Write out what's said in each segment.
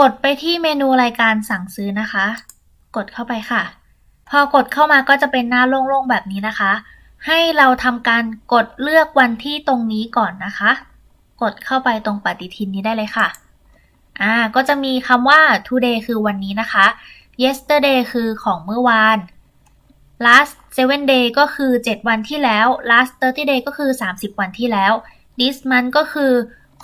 กดไปที่เมนูรายการสั่งซื้อนะคะ กดเข้าไปค่ะ พอกดเข้ามาก็จะเป็นหน้าโล่งๆแบบนี้นะคะ ให้เราทำการกดเลือกวันที่ตรงนี้ก่อนนะคะ กดเข้าไปตรงปฏิทินนี้ได้เลยค่ะอ่าก็จะมีคำว่า today คือวันนี้นะคะ yesterday คือของเมื่อวาน last seven day ก็คือ 7 วันที่แล้ว last thirty day ก็คือ 30 วันที่แล้ว this month ก็คือ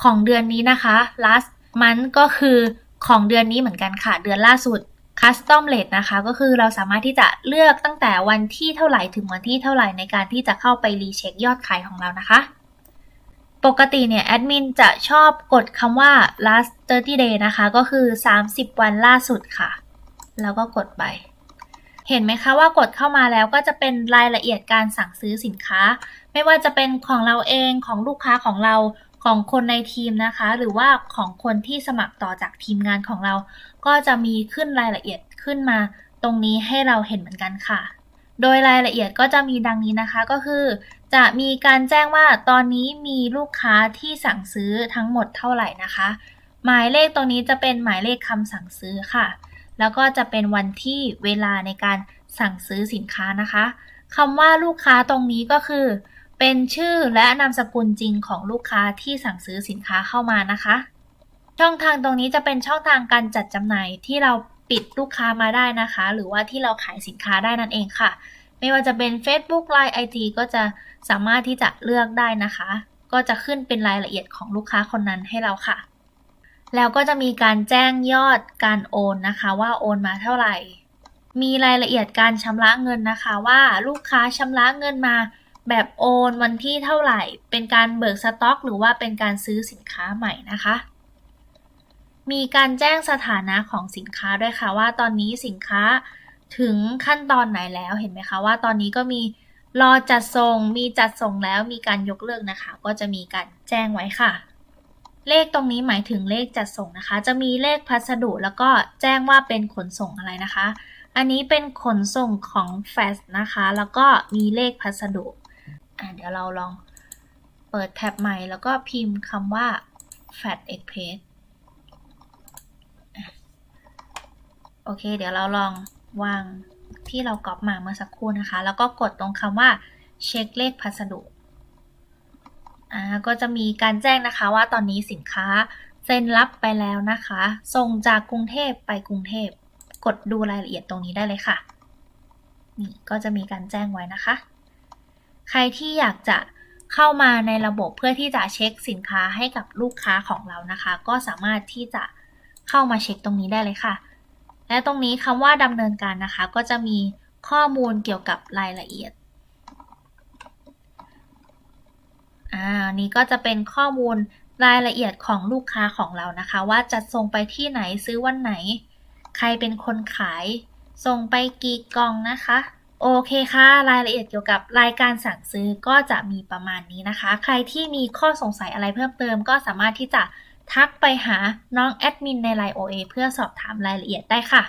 ของเดือนนี้นะคะ last month ก็คือ ของเดือนนี้เหมือนกันค่ะ เดือนล่าสุด custom rate นะคะ ก็คือเราสามารถที่จะเลือกตั้งแต่วันที่เท่าไหร่ถึงวันที่เท่าไหร่ในการที่จะเข้าไปรีเช็คยอดขายของเรานะคะ ปกติเนี่ยแอดมินจะชอบกดคำว่า last 30 day นะคะ ก็คือ 30 วันล่าสุดค่ะ แล้วก็กดไปเห็นไหมคะว่ากดเข้ามาแล้วก็จะเป็นรายละเอียดการสั่งซื้อสินค้า ไม่ว่าจะเป็นของเราเองของลูกค้าของเรา ของคนในทีมนะคะ หรือว่าของคนที่สมัครต่อจากทีมงานของเรา ก็จะมีขึ้นรายละเอียดขึ้นมา ตรงนี้ให้เราเห็นเหมือนกันค่ะ โดยรายละเอียดก็จะมีดังนี้นะคะก็คือ จะมีการแจ้งว่าตอนนี้มีลูกค้าที่สั่งซื้อทั้งหมดเท่าไหร่นะคะ หมายเลขตรงนี้จะเป็นหมายเลขคำสั่งซื้อค่ะ แล้วก็จะเป็นวันที่เวลาในการสั่งซื้อสินค้านะคะคำว่าลูกค้าตรงนี้ก็คือ เป็นชื่อและนามสกุลจริงของลูกค้าที่สั่งซื้อสินค้าเข้ามานะคะ ช่องทางตรงนี้จะเป็นช่องทางการจัดจำหน่ายที่เราปิดลูกค้ามาได้นะคะ หรือว่าที่เราขายสินค้าได้นั่นเองค่ะ ไม่ว่าจะเป็น Facebook Line IG ก็จะสามารถที่จะเลือกได้นะคะ ก็จะขึ้นเป็นรายละเอียดของลูกค้าคนนั้นให้เราค่ะ แล้วก็จะมีการแจ้งยอดการโอนนะคะ ว่าโอนมาเท่าไหร่ มีรายละเอียดการชำระเงินนะคะ ว่าลูกค้าชำระเงินมา แบบโอนวันที่เท่าไหร่ เป็นการเบิกสต็อก หรือว่าเป็นการซื้อสินค้าใหม่นะคะ มีการแจ้งสถานะของสินค้าด้วยค่ะว่าตอนนี้สินค้าถึงขั้นตอนไหนแล้วเห็นไหมคะว่าตอนนี้ก็มีรอจัดส่ง มีจัดส่งแล้วมีการยกเลิกนะคะ ก็จะมีการแจ้งไว้ค่ะ เลขตรงนี้หมายถึงเลขจัดส่งนะคะ จะมีเลขพัสดุแล้วก็แจ้งว่าเป็นขนส่งอะไรนะคะ อันนี้เป็นขนส่งของแฟสนะคะ แล้วก็มีเลขพัสดุ อะเดี๋ยวเราลองเปิดแท็บใหม่แล้วก็พิมพ์คำว่า Fat Express อโอเค เดี๋ยวเราลองวางที่เราก๊อปมาเมื่อสักครู่นะคะ แล้วก็กดตรงคำว่าเช็คเลขพัสดุอ่าก็จะมีการแจ้งนะคะว่าตอนนี้สินค้าเซ็นรับไปแล้วนะคะ ส่งจากกรุงเทพไปกรุงเทพ กดดูรายละเอียดตรงนี้ได้เลยค่ะ นี่ก็จะมีการแจ้งไว้นะคะ ใครที่อยากจะเข้ามาในระบบเพื่อที่จะเช็คสินค้าให้กับลูกค้าของเรานะคะ ก็สามารถที่จะเข้ามาเช็คตรงนี้ได้เลยค่ะ และตรงนี้คำว่าดำเนินการนะคะ ก็จะมีข้อมูลเกี่ยวกับรายละเอียดอ่านี่ก็จะเป็นข้อมูลรายละเอียดของลูกค้าของเรานะคะ ว่าจะส่งไปที่ไหนซื้อวันไหน ใครเป็นคนขาย ส่งไปกี่กล่องนะคะ โอเคค่ะ รายละเอียดเกี่ยวกับรายการสั่งซื้อก็จะมีประมาณนี้นะคะ ใครที่มีข้อสงสัยอะไรเพิ่มเติม ก็สามารถที่จะทักไปหาน้องแอดมินในไลน์ OA เพื่อสอบถามรายละเอียดได้ค่ะ